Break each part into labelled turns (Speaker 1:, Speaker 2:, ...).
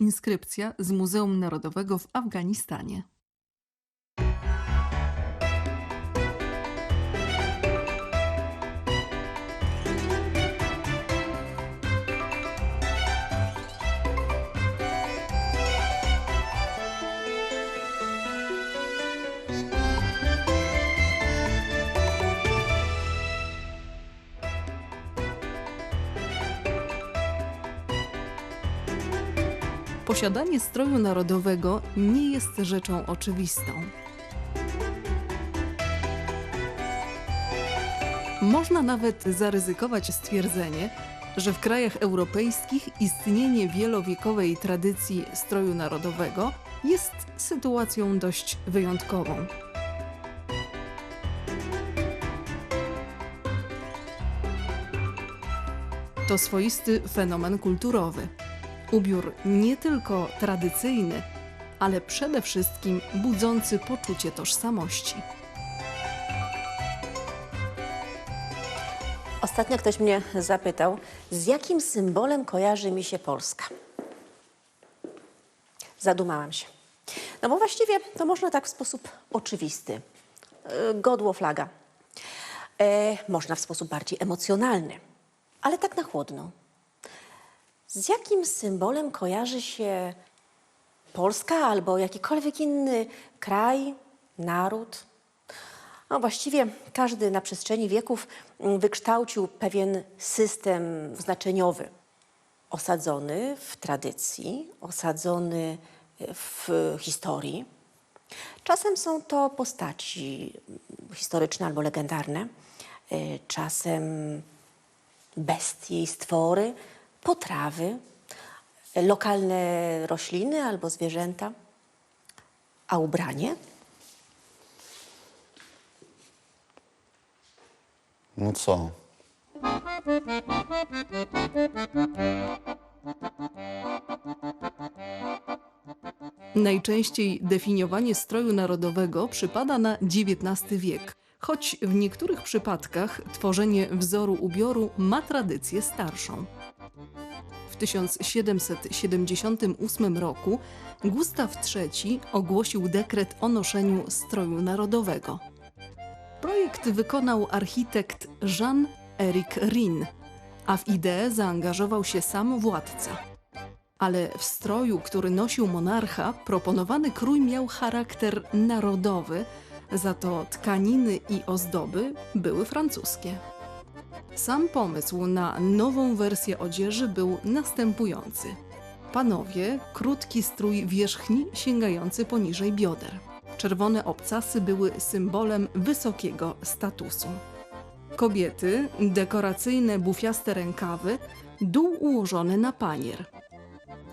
Speaker 1: Inskrypcja z Muzeum Narodowego w Afganistanie. Posiadanie stroju narodowego nie jest rzeczą oczywistą. Można nawet zaryzykować stwierdzenie, że w krajach europejskich istnienie wielowiekowej tradycji stroju narodowego jest sytuacją dość wyjątkową. To swoisty fenomen kulturowy. Ubiór nie tylko tradycyjny, ale przede wszystkim budzący poczucie tożsamości.
Speaker 2: Ostatnio ktoś mnie zapytał, z jakim symbolem kojarzy mi się Polska. Zadumałam się. No bo właściwie to można tak w sposób oczywisty. E, Godło flaga. E, można w sposób bardziej emocjonalny, ale tak na chłodno. Z jakim symbolem kojarzy się Polska albo jakikolwiek inny kraj, naród? No właściwie każdy na przestrzeni wieków mm, wykształcił pewien system znaczeniowy, osadzony w tradycji, osadzony w historii. Czasem są to postaci mm, historyczne albo legendarne, y, czasem bestie i stwory, potrawy, lokalne rośliny albo zwierzęta. A ubranie?
Speaker 3: No co?
Speaker 1: Najczęściej definiowanie stroju narodowego przypada na XIX wiek, choć w niektórych przypadkach tworzenie wzoru ubioru ma tradycję starszą. W 1778 roku Gustaw III ogłosił dekret o noszeniu stroju narodowego. Projekt wykonał architekt Jean-Éric Rin, a w ideę zaangażował się sam władca. Ale w stroju, który nosił monarcha, proponowany krój miał charakter narodowy, za to tkaniny i ozdoby były francuskie. Sam pomysł na nową wersję odzieży był następujący. Panowie, krótki strój wierzchni sięgający poniżej bioder. Czerwone obcasy były symbolem wysokiego statusu. Kobiety, dekoracyjne bufiaste rękawy, dół ułożony na panier.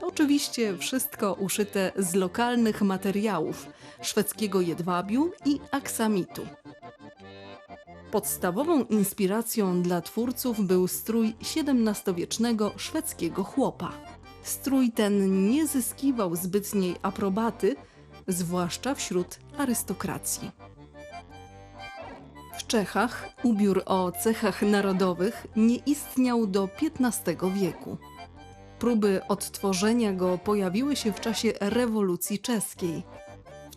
Speaker 1: Oczywiście wszystko uszyte z lokalnych materiałów szwedzkiego jedwabiu i aksamitu. Podstawową inspiracją dla twórców był strój XVII-wiecznego szwedzkiego chłopa. Strój ten nie zyskiwał zbytniej aprobaty, zwłaszcza wśród arystokracji. W Czechach ubiór o cechach narodowych nie istniał do XV wieku. Próby odtworzenia go pojawiły się w czasie rewolucji czeskiej.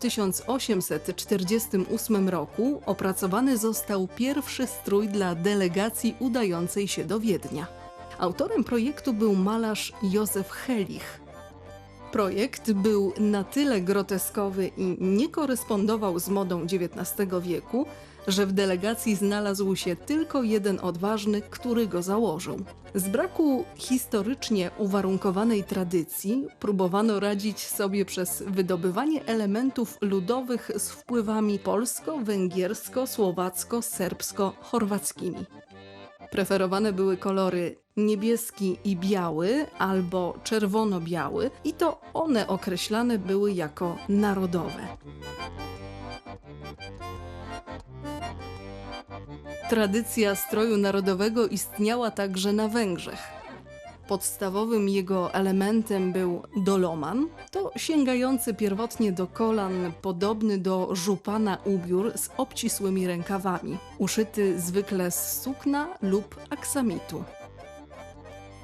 Speaker 1: W 1848 roku opracowany został pierwszy strój dla delegacji udającej się do Wiednia. Autorem projektu był malarz Józef Helich. Projekt był na tyle groteskowy i nie korespondował z modą XIX wieku, że w delegacji znalazł się tylko jeden odważny, który go założył. Z braku historycznie uwarunkowanej tradycji próbowano radzić sobie przez wydobywanie elementów ludowych z wpływami polsko-węgiersko-słowacko-serbsko-chorwackimi. Preferowane były kolory niebieski i biały albo czerwono-biały i to one określane były jako narodowe. Tradycja stroju narodowego istniała także na Węgrzech. Podstawowym jego elementem był doloman, to sięgający pierwotnie do kolan, podobny do żupana ubiór z obcisłymi rękawami, uszyty zwykle z sukna lub aksamitu.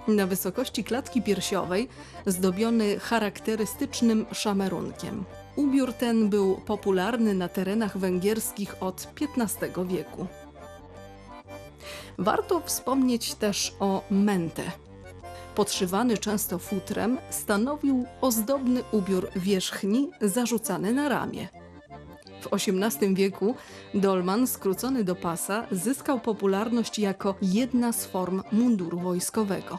Speaker 1: Na wysokości klatki piersiowej zdobiony charakterystycznym szamerunkiem. Ubiór ten był popularny na terenach węgierskich od XV wieku. Warto wspomnieć też o mente. Podszywany często futrem, stanowił ozdobny ubiór wierzchni zarzucany na ramię. W XVIII wieku dolman skrócony do pasa zyskał popularność jako jedna z form munduru wojskowego.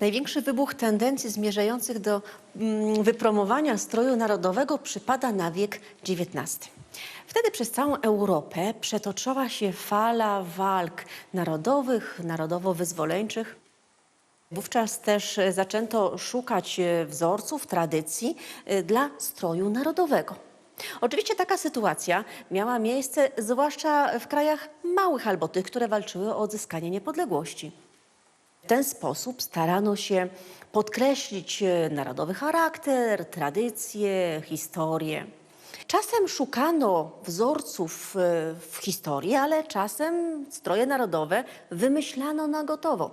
Speaker 2: Największy wybuch tendencji zmierzających do mm, wypromowania stroju narodowego przypada na wiek XIX. Wtedy przez całą Europę przetoczyła się fala walk narodowych, narodowo-wyzwoleńczych. Wówczas też e, zaczęto szukać e, wzorców, tradycji e, dla stroju narodowego. Oczywiście taka sytuacja miała miejsce zwłaszcza w krajach małych albo tych, które walczyły o odzyskanie niepodległości. Ten sposób starano się podkreślić e, narodowy charakter, tradycje, historię. Czasem szukano wzorców e, w historii, ale czasem stroje narodowe wymyślano na gotowo.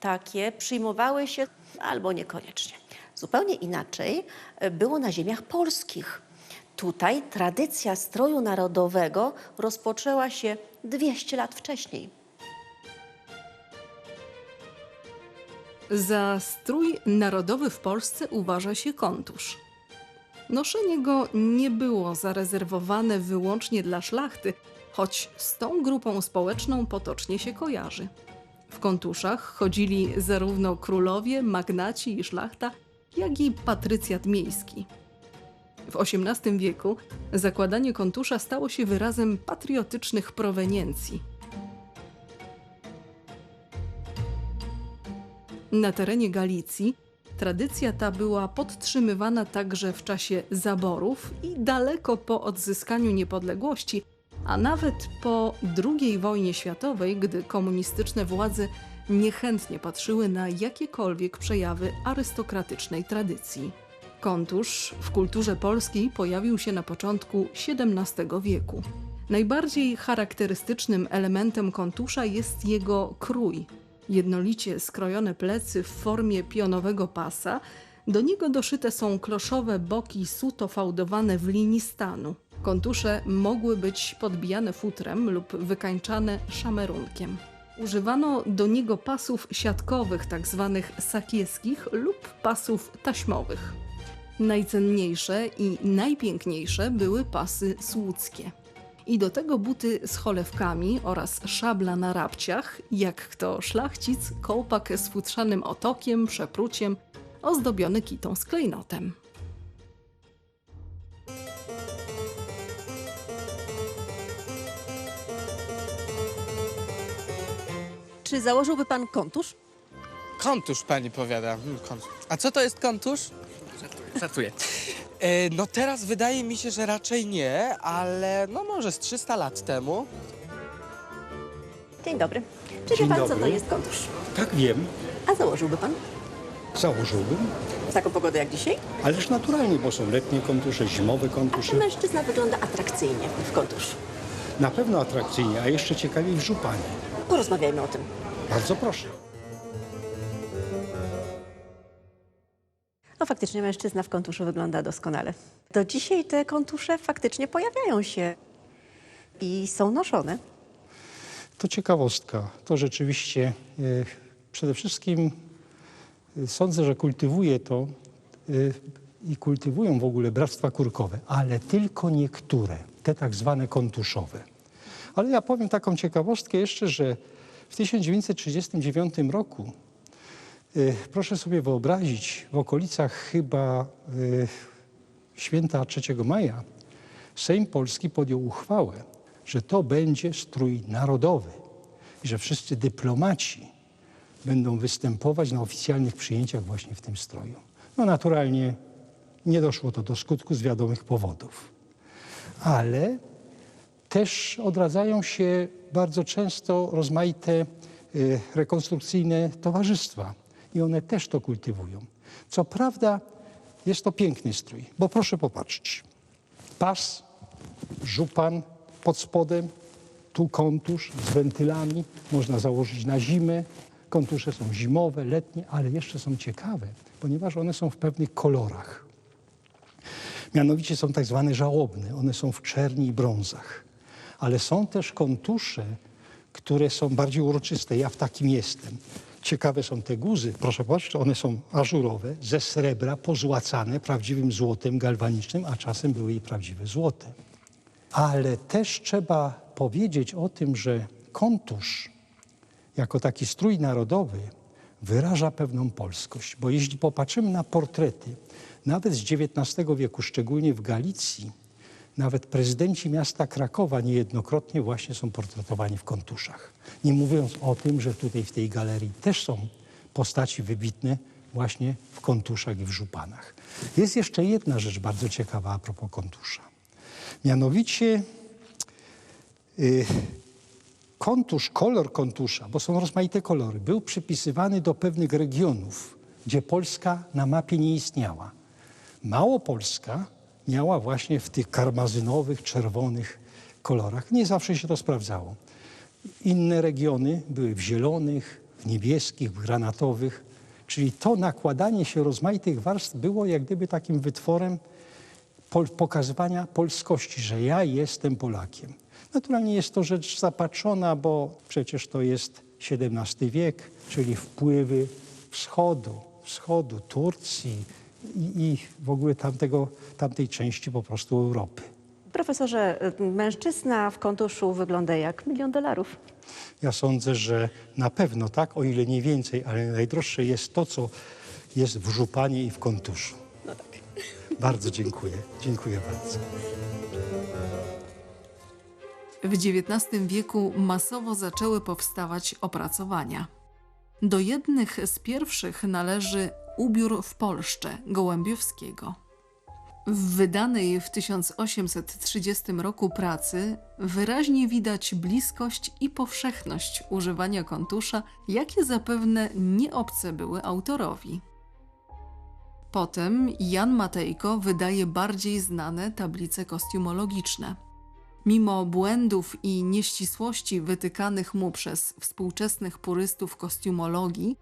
Speaker 2: Takie przyjmowały się albo niekoniecznie. Zupełnie inaczej e, było na ziemiach polskich. Tutaj tradycja stroju narodowego rozpoczęła się 200 lat wcześniej.
Speaker 1: Za strój narodowy w Polsce uważa się kontusz. Noszenie go nie było zarezerwowane wyłącznie dla szlachty, choć z tą grupą społeczną potocznie się kojarzy. W kontuszach chodzili zarówno królowie, magnaci i szlachta, jak i patrycjat miejski. W XVIII wieku zakładanie kontusza stało się wyrazem patriotycznych proweniencji. Na terenie Galicji tradycja ta była podtrzymywana także w czasie zaborów i daleko po odzyskaniu niepodległości, a nawet po II wojnie światowej, gdy komunistyczne władze niechętnie patrzyły na jakiekolwiek przejawy arystokratycznej tradycji. Kontusz w kulturze polskiej pojawił się na początku XVII wieku. Najbardziej charakterystycznym elementem kontusza jest jego krój. Jednolicie skrojone plecy w formie pionowego pasa, do niego doszyte są kloszowe boki suto fałdowane w linii stanu. Kontusze mogły być podbijane futrem lub wykańczane szamerunkiem. Używano do niego pasów siatkowych, tzw. sakieskich lub pasów taśmowych. Najcenniejsze i najpiękniejsze były pasy słuckie. I do tego buty z cholewkami oraz szabla na rabciach, jak kto szlachcic, kołpak z futrzanym otokiem, przepruciem, ozdobiony kitą z klejnotem.
Speaker 2: Czy założyłby pan kontusz?
Speaker 3: Kontusz pani powiada. Hmm, kontusz. A co to jest kontusz? Żartuję. E, no teraz wydaje mi się, że raczej nie, ale no może z 300 lat temu.
Speaker 2: Dzień dobry. Czy wie
Speaker 4: Dzień
Speaker 2: pan, co to jest kontusz?
Speaker 4: Tak wiem,
Speaker 2: A założyłby pan
Speaker 4: założyłbym,
Speaker 2: w taką pogodę jak dzisiaj?
Speaker 4: ależ naturalnie, bo są letnie kontusze, zimowe kontusze.
Speaker 2: mężczyzna wygląda atrakcyjnie w kontusz?
Speaker 4: Na pewno atrakcyjnie, a jeszcze ciekawiej w żupanie.
Speaker 2: Porozmawiajmy o tym.
Speaker 4: Bardzo proszę.
Speaker 2: No faktycznie mężczyzna w kontuszu wygląda doskonale. Do dzisiaj te kontusze faktycznie pojawiają się i są noszone.
Speaker 4: To ciekawostka. To rzeczywiście e, przede wszystkim e, sądzę, że kultywuje to e, i kultywują w ogóle bractwa kurkowe, ale tylko niektóre, te tak zwane kontuszowe. Ale ja powiem taką ciekawostkę jeszcze, że w 1939 roku Proszę sobie wyobrazić, w okolicach chyba e, święta 3 maja Sejm Polski podjął uchwałę, że to będzie strój narodowy i że wszyscy dyplomaci będą występować na oficjalnych przyjęciach właśnie w tym stroju. No naturalnie nie doszło to do skutku z wiadomych powodów. Ale też odradzają się bardzo często rozmaite y, rekonstrukcyjne towarzystwa i one też to kultywują. Co prawda jest to piękny strój, bo proszę popatrzeć. pas, żupan pod spodem, tu kontusz z wentylami, można założyć na zimę. Kontusze są zimowe, letnie, ale jeszcze są ciekawe, ponieważ one są w pewnych kolorach. Mianowicie są tak zwane żałobne. One są w czerni i brązach. Ale są też kontusze, które są bardziej uroczyste. Ja w takim jestem. Ciekawe są te guzy. Proszę zobaczyć, one są ażurowe, ze srebra, pozłacane prawdziwym złotem galwanicznym, a czasem były i prawdziwe złote. Ale też trzeba powiedzieć o tym, że kontusz jako taki strój narodowy wyraża pewną polskość. Bo jeśli popatrzymy na portrety, nawet z XIX wieku, szczególnie w Galicji, nawet prezydenci miasta Krakowa niejednokrotnie właśnie są portretowani w kontuszach. Nie mówiąc o tym, że tutaj w tej galerii też są postaci wybitne właśnie w kontuszach i w żupanach. Jest jeszcze jedna rzecz bardzo ciekawa a propos kontusza. Mianowicie y, kontusz, kolor kontusza, bo są rozmaite kolory, był przypisywany do pewnych regionów, gdzie Polska na mapie nie istniała. Małopolska miała właśnie w tych karmazynowych, czerwonych kolorach. Nie zawsze się to sprawdzało. Inne regiony były w zielonych, w niebieskich, w granatowych. Czyli to nakładanie się rozmaitych warstw było jak gdyby takim wytworem pol pokazywania polskości, że ja jestem Polakiem. Naturalnie jest to rzecz zapatrzona, bo przecież to jest XVII wiek, czyli wpływy wschodu, wschodu, Turcji i, i w ogóle tamtego, tamtej części po prostu Europy.
Speaker 2: Profesorze, y, mężczyzna w kontuszu wygląda jak milion dolarów.
Speaker 4: Ja sądzę, że na pewno tak, o ile nie więcej, ale najdroższe jest to, co jest w żupanie i w kontuszu. Bardzo dziękuję. Dziękuję bardzo.
Speaker 1: W XIX wieku masowo zaczęły powstawać opracowania. Do jednych z pierwszych należy Ubiór w Polszcze Gołębiowskiego. W wydanej w 1830 roku pracy wyraźnie widać bliskość i powszechność używania kontusza, jakie zapewne nie obce były autorowi. Potem Jan Matejko wydaje bardziej znane tablice kostiumologiczne. Mimo błędów i nieścisłości wytykanych mu przez współczesnych purystów kostiumologii,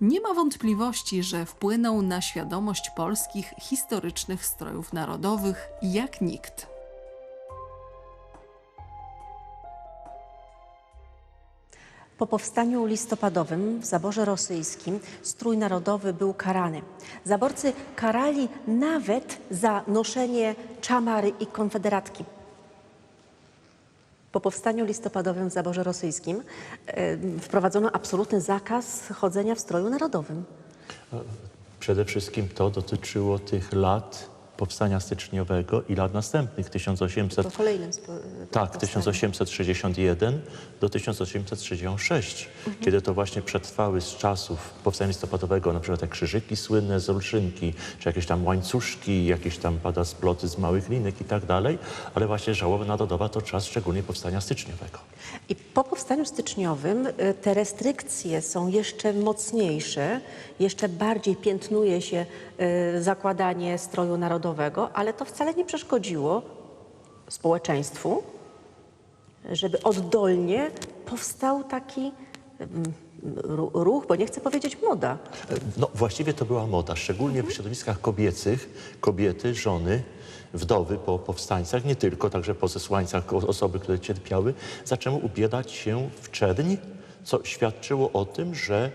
Speaker 1: nie ma wątpliwości, że wpłynął na świadomość polskich historycznych strojów narodowych jak nikt.
Speaker 2: Po powstaniu listopadowym w zaborze rosyjskim strój narodowy był karany. Zaborcy karali nawet za noszenie czamary i konfederatki. Po powstaniu listopadowym w zaborze rosyjskim e, wprowadzono absolutny zakaz chodzenia w stroju narodowym.
Speaker 5: Przede wszystkim to dotyczyło tych lat powstania styczniowego i lat następnych, 1800,
Speaker 2: Po kolejnym spo-
Speaker 5: tak,
Speaker 2: powstaniu.
Speaker 5: 1861 do 1866, kiedy to właśnie przetrwały z czasów powstania listopadowego, na przykład te krzyżyki słynne z Olszynki, czy jakieś tam łańcuszki, jakieś tam pada sploty z małych linek i tak dalej, ale właśnie żałoba narodowa to czas szczególnie powstania styczniowego.
Speaker 2: I po powstaniu styczniowym y, te restrykcje są jeszcze mocniejsze, jeszcze bardziej piętnuje się zakładanie stroju narodowego, ale to wcale nie przeszkodziło społeczeństwu, żeby oddolnie powstał taki mm, ru- ruch, bo nie chcę powiedzieć moda.
Speaker 5: No właściwie to była moda, szczególnie w środowiskach kobiecych. Kobiety, żony, wdowy po powstańcach, nie tylko, także po zesłańcach, osoby, które cierpiały, zaczęły ubierać się w czerń, co świadczyło o tym, że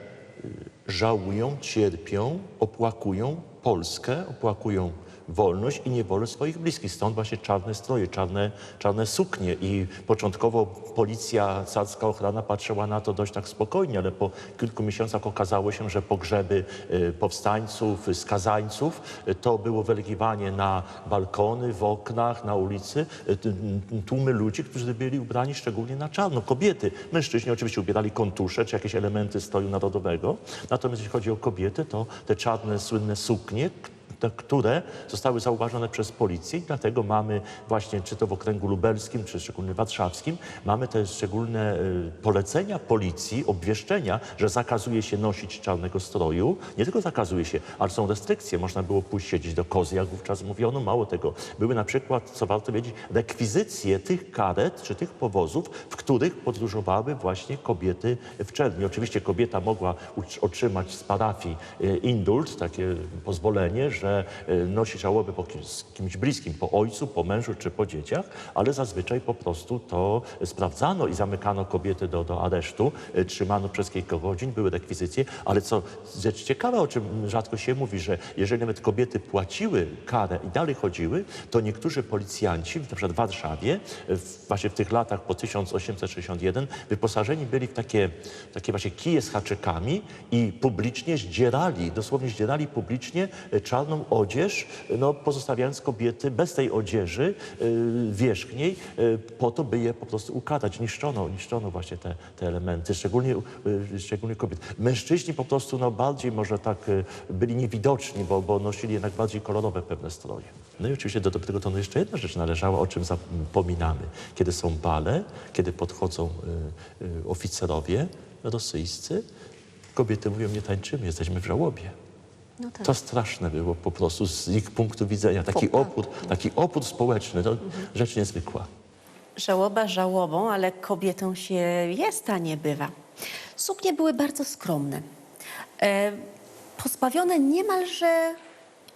Speaker 5: y, żałują, cierpią, opłakują Polskę, opłakują wolność i niewolę swoich bliskich. Stąd właśnie czarne stroje, czarne, czarne suknie i początkowo policja, carska ochrona patrzyła na to dość tak spokojnie, ale po kilku miesiącach okazało się, że pogrzeby y, powstańców, skazańców, y, to było wylegiwanie na balkony, w oknach, na ulicy, m, tłumy ludzi, którzy byli ubrani szczególnie na czarno. Kobiety, mężczyźni oczywiście ubierali kontusze czy jakieś elementy stroju narodowego, natomiast jeśli chodzi o kobiety, to te czarne, słynne suknie, które zostały zauważone przez policję i dlatego mamy właśnie, czy to w okręgu lubelskim, czy szczególnie warszawskim, mamy te szczególne y, polecenia policji, obwieszczenia, że zakazuje się nosić czarnego stroju. Nie tylko zakazuje się, ale są restrykcje. Można było pójść siedzieć do kozy, jak wówczas mówiono. Mało tego, były na przykład, co warto wiedzieć, rekwizycje tych karet, czy tych powozów, w których podróżowały właśnie kobiety w czerni. Oczywiście kobieta mogła otrzymać z parafii e, indult, takie pozwolenie, że nosi żałobę po kimś bliskim, po ojcu, po mężu czy po dzieciach, ale zazwyczaj po prostu to sprawdzano i zamykano kobiety do, do aresztu, e, trzymano przez kilka godzin, były rekwizycje, ale co rzecz ciekawa, o czym rzadko się mówi, że jeżeli nawet kobiety płaciły karę i dalej chodziły, to niektórzy policjanci, na przykład w Warszawie, w, właśnie w tych latach po 1861, wyposażeni byli w takie, takie właśnie kije z haczykami i publicznie zdzierali, dosłownie zdzierali publicznie e, odzież, no, pozostawiając kobiety bez tej odzieży y, wierzchniej, y, po to, by je po prostu ukarać. Niszczono, niszczono właśnie te, te elementy, szczególnie, y, szczególnie kobiet. Mężczyźni po prostu no, bardziej może tak byli niewidoczni, bo, bo nosili jednak bardziej kolorowe pewne stroje. No i oczywiście do, do tego to no jeszcze jedna rzecz należała, o czym zapominamy. Kiedy są bale, kiedy podchodzą y, y, oficerowie rosyjscy, kobiety mówią, nie tańczymy, jesteśmy w żałobie.
Speaker 2: No tak.
Speaker 5: To straszne było po prostu z ich punktu widzenia. Taki opór, taki opór społeczny, to rzecz niezwykła.
Speaker 2: Żałoba żałobą, ale kobietą się jest, a nie bywa. Suknie były bardzo skromne. E, pozbawione niemalże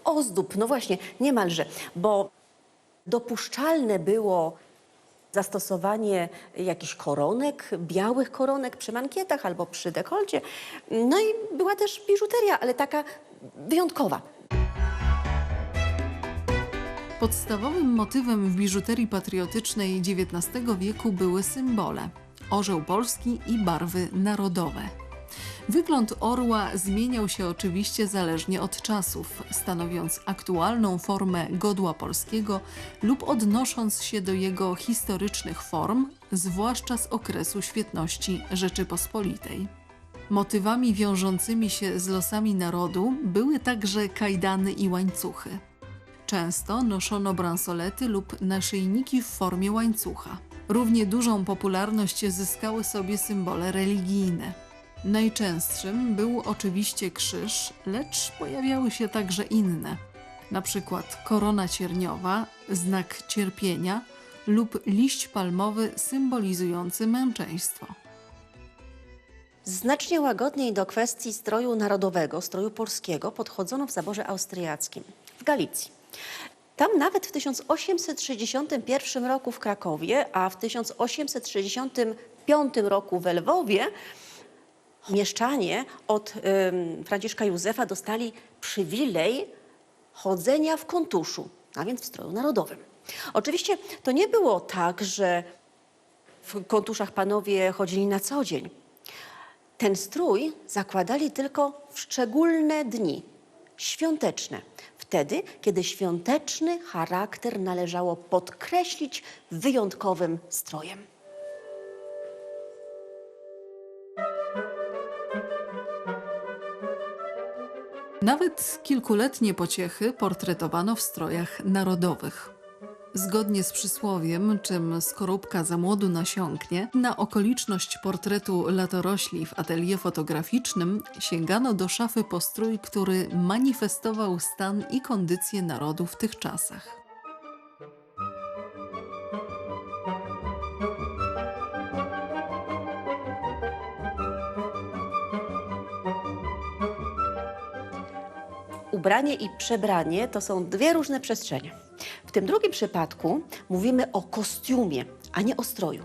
Speaker 2: ozdób, no właśnie, niemalże, bo dopuszczalne było zastosowanie jakichś koronek, białych koronek przy mankietach albo przy dekolcie. No i była też biżuteria, ale taka wyjątkowa.
Speaker 1: Podstawowym motywem w biżuterii patriotycznej XIX wieku były symbole orzeł polski i barwy narodowe. Wygląd orła zmieniał się oczywiście zależnie od czasów, stanowiąc aktualną formę godła polskiego lub odnosząc się do jego historycznych form, zwłaszcza z okresu świetności Rzeczypospolitej. Motywami wiążącymi się z losami narodu były także kajdany i łańcuchy. Często noszono bransolety lub naszyjniki w formie łańcucha. Równie dużą popularność zyskały sobie symbole religijne. Najczęstszym był oczywiście krzyż, lecz pojawiały się także inne, na przykład korona cierniowa, znak cierpienia lub liść palmowy symbolizujący męczeństwo.
Speaker 2: Znacznie łagodniej do kwestii stroju narodowego, stroju polskiego podchodzono w zaborze austriackim, w Galicji. Tam nawet w 1861 roku w Krakowie, a w 1865 roku w Lwowie mieszczanie od Franciszka Józefa dostali przywilej chodzenia w kontuszu, a więc w stroju narodowym. Oczywiście to nie było tak, że w kontuszach panowie chodzili na co dzień. Ten strój zakładali tylko w szczególne dni, świąteczne. Wtedy, kiedy świąteczny charakter należało podkreślić wyjątkowym strojem.
Speaker 1: Nawet kilkuletnie pociechy portretowano w strojach narodowych. Zgodnie z przysłowiem, czym skorupka za młodu nasiąknie, na okoliczność portretu latorośli w atelier fotograficznym sięgano do szafy po strój, który manifestował stan i kondycję narodu w tych czasach.
Speaker 2: Ubranie i przebranie to są dwie różne przestrzenie. W tym drugim przypadku mówimy o kostiumie, a nie o stroju.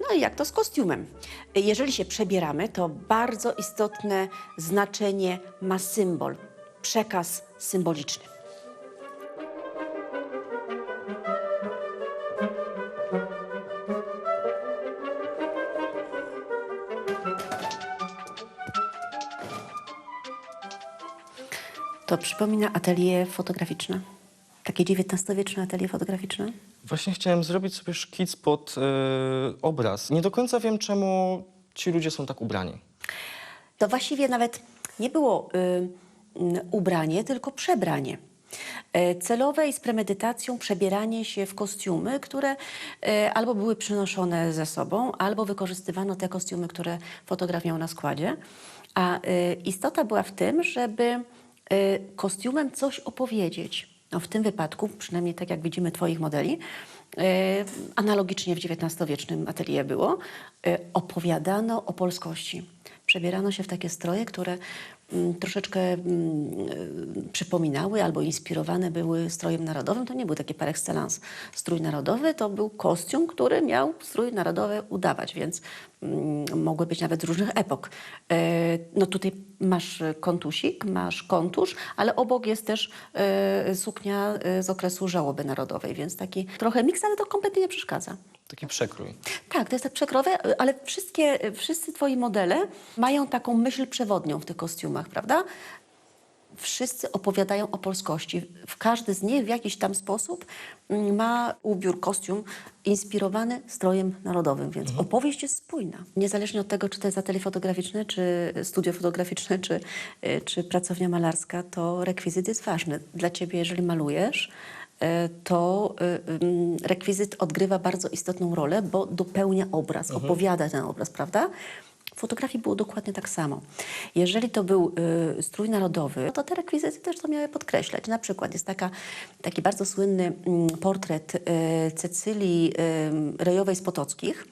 Speaker 2: No i jak to z kostiumem? Jeżeli się przebieramy, to bardzo istotne znaczenie ma symbol, przekaz symboliczny. To przypomina atelier fotograficzne. Takie XIX-wieczne atelier fotograficzne.
Speaker 6: Właśnie chciałem zrobić sobie szkic pod e, obraz. Nie do końca wiem, czemu ci ludzie są tak ubrani.
Speaker 2: To właściwie nawet nie było y, ubranie, tylko przebranie. E, Celowe i z premedytacją przebieranie się w kostiumy, które e, albo były przynoszone ze sobą, albo wykorzystywano te kostiumy, które fotograf miał na składzie. A e, istota była w tym, żeby e, kostiumem coś opowiedzieć. No, w tym wypadku, przynajmniej tak jak widzimy Twoich modeli, e, analogicznie w XIX-wiecznym atelier było, e, opowiadano o polskości. Przebierano się w takie stroje, które troszeczkę mm, e, przypominały albo inspirowane były strojem narodowym. To nie był taki par excellence strój narodowy, to był kostium, który miał strój narodowy udawać, więc mm, mogły być nawet z różnych epok. E, No tutaj masz kontusik, masz kontusz, ale obok jest też e, suknia z okresu żałoby narodowej, więc taki trochę miks, ale to kompletnie nie przeszkadza.
Speaker 6: Taki przekrój.
Speaker 2: Tak, to jest tak przekrowe, ale wszystkie, wszyscy twoi modele mają taką myśl przewodnią w tych kostiumach, prawda? Wszyscy opowiadają o polskości. W każdy z nich w jakiś tam sposób mm, ma ubiór, kostium inspirowany strojem narodowym, więc opowieść jest spójna. Niezależnie od tego, czy to jest atelier fotograficzny, czy studio fotograficzne, czy, y, czy pracownia malarska, to rekwizyt jest ważny. Dla ciebie, jeżeli malujesz, to y, ym, rekwizyt odgrywa bardzo istotną rolę, bo dopełnia obraz, opowiada ten obraz, prawda? W fotografii było dokładnie tak samo. Jeżeli to był y, strój narodowy, to te rekwizyty też to miały podkreślać. Na przykład jest taka, taki bardzo słynny mm, portret y, Cecylii y, Rejowej z Potockich,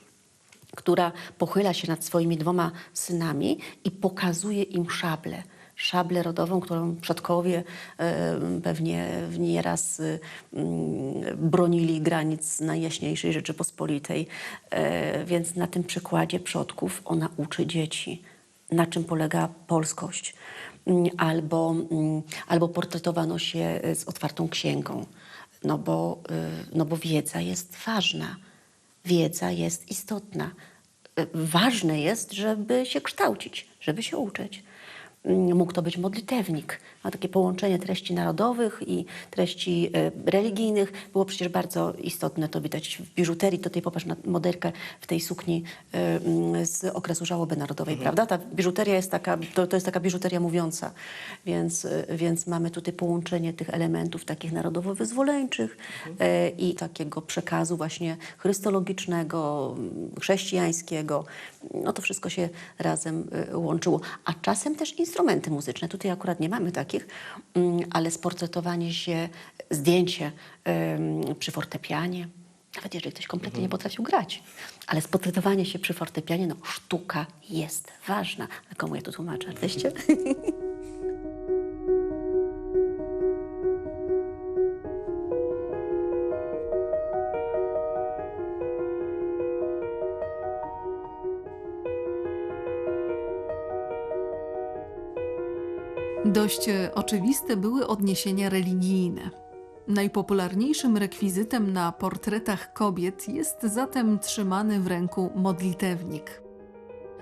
Speaker 2: która pochyla się nad swoimi dwoma synami i pokazuje im szablę. Szablę rodową, którą przodkowie e, pewnie nieraz e, bronili granic Najjaśniejszej Rzeczypospolitej. E, więc na tym przykładzie przodków ona uczy dzieci, na czym polega polskość. Albo, albo portretowano się z otwartą księgą, no bo, no bo wiedza jest ważna wiedza jest istotna. Ważne jest, żeby się kształcić, żeby się uczyć. Mm, Mógł to być modlitewnik, a takie połączenie treści narodowych i treści e, religijnych było przecież bardzo istotne. To widać w biżuterii. Tutaj popatrz na modelkę w tej sukni e, mm, z okresu żałoby narodowej, prawda? Ta biżuteria jest taka, to, to jest taka biżuteria mówiąca, więc, e, więc mamy tutaj połączenie tych elementów takich narodowo-wyzwoleńczych e, i takiego przekazu właśnie chrystologicznego, chrześcijańskiego. No to wszystko się razem łączyło. A czasem też instrumenty muzyczne. Tutaj akurat nie mamy takich, mm, ale sportretowanie się, zdjęcie przy fortepianie, nawet jeżeli ktoś kompletnie nie potrafił grać, ale sportretowanie się przy fortepianie, no sztuka jest ważna. A komu ja tu tłumaczę? Artyście?
Speaker 1: Dość e, oczywiste były odniesienia religijne. Najpopularniejszym rekwizytem na portretach kobiet jest zatem trzymany w ręku modlitewnik.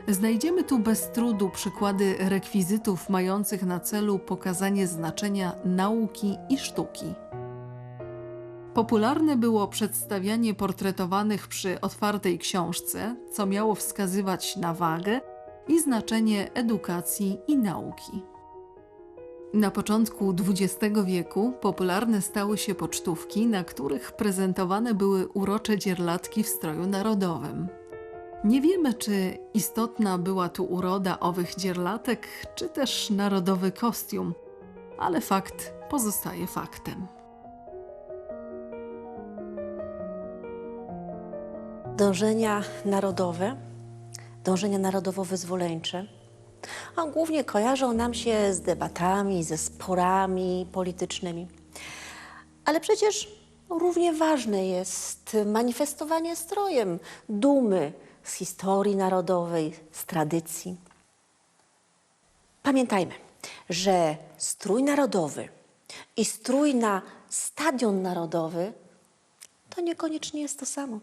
Speaker 1: Znajdziemy tu bez trudu przykłady rekwizytów mających na celu pokazanie znaczenia nauki i sztuki. Popularne było przedstawianie portretowanych przy otwartej książce, co miało wskazywać na wagę i znaczenie edukacji i nauki. Na początku XX wieku popularne stały się pocztówki, na których prezentowane były urocze dzierlatki w stroju narodowym. Nie wiemy, czy istotna była tu uroda owych dzierlatek, czy też narodowy kostium, ale fakt pozostaje faktem.
Speaker 2: dążenia narodowe, dążenia narodowo-wyzwoleńcze, a głównie kojarzą nam się z debatami, ze sporami politycznymi. Ale przecież równie ważne jest manifestowanie strojem dumy z historii narodowej, z tradycji. Pamiętajmy, że strój narodowy i strój na stadion narodowy to niekoniecznie jest to samo.